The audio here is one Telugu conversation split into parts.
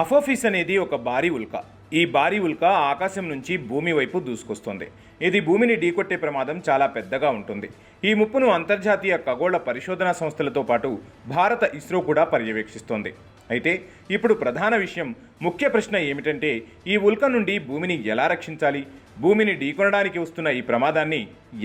అఫోఫిస్ అనేది ఒక భారీ ఉల్క. ఈ భారీ ఉల్క ఆకాశం నుంచి భూమి వైపు దూసుకొస్తుంది. ఇది భూమిని ఢీకొట్టే ప్రమాదం చాలా పెద్దగా ఉంటుంది. ఈ ముప్పును అంతర్జాతీయ ఖగోళ పరిశోధనా సంస్థలతో పాటు భారత ఇస్రో కూడా పర్యవేక్షిస్తోంది. అయితే ఇప్పుడు ప్రధాన విషయం ముఖ్య ప్రశ్న ఏమిటంటే ఈ ఉల్క నుండి భూమిని ఎలా రక్షించాలి? భూమిని ఢీకొనడానికి వస్తున్న ఈ ప్రమాదాన్ని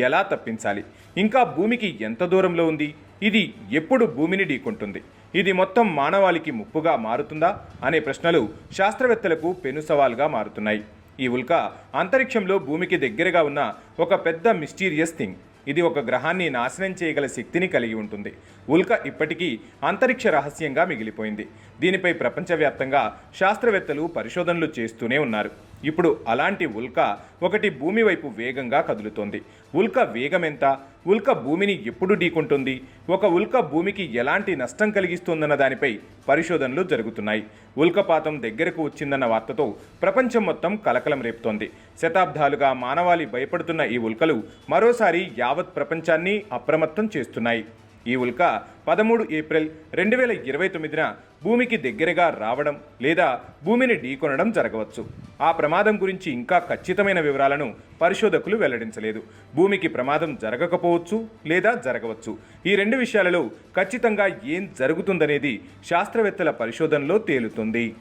ఎలా తప్పించాలి? ఇంకా భూమికి ఎంత దూరంలో ఉంది? ఇది ఎప్పుడు భూమిని ఢీకొంటుంది? ఇది మొత్తం మానవాళికి ముప్పుగా మారుతుందా అనే ప్రశ్నలు శాస్త్రవేత్తలకు పెను సవాల్గా మారుతున్నాయి. ఈ ఉల్క అంతరిక్షంలో భూమికి దగ్గరగా ఉన్న ఒక పెద్ద మిస్టీరియస్ థింగ్. ఇది ఒక గ్రహాన్ని నాశనం చేయగల శక్తిని కలిగి ఉంటుంది. ఉల్క ఇప్పటికీ అంతరిక్ష రహస్యంగా మిగిలిపోయింది. దీనిపై ప్రపంచవ్యాప్తంగా శాస్త్రవేత్తలు పరిశోధనలు చేస్తూనే ఉన్నారు. ఇప్పుడు అలాంటి ఉల్క ఒకటి భూమి వైపు వేగంగా కదులుతోంది. ఉల్క వేగం ఎంత ఉల్క భూమిని ఎప్పుడు ఢీకొంటుంది? ఒక ఉల్క భూమికి ఎలాంటి నష్టం కలిగిస్తుందన్న దానిపై పరిశోధనలు జరుగుతున్నాయి. ఉల్కపాతం దగ్గరకు వచ్చిందన్న వార్తతో ప్రపంచం మొత్తం కలకలం రేపుతోంది. శతాబ్దాలుగా మానవాళి భయపడుతున్న ఈ ఉల్కలు మరోసారి యావత్ ప్రపంచాన్ని అప్రమత్తం చేస్తున్నాయి. ఈ ఉల్క పదమూడు ఏప్రిల్ రెండు వేల ఇరవై తొమ్మిదిన భూమికి దగ్గరగా రావడం లేదా భూమిని ఢీకొనడం జరగవచ్చు. ఆ ప్రమాదం గురించి ఇంకా ఖచ్చితమైన వివరాలను పరిశోధకులు వెల్లడించలేదు. భూమికి ప్రమాదం జరగకపోవచ్చు లేదా జరగవచ్చు. ఈ రెండు విషయాలలో ఖచ్చితంగా ఏం జరుగుతుందనేది శాస్త్రవేత్తల పరిశోధనలో తేలుతుంది.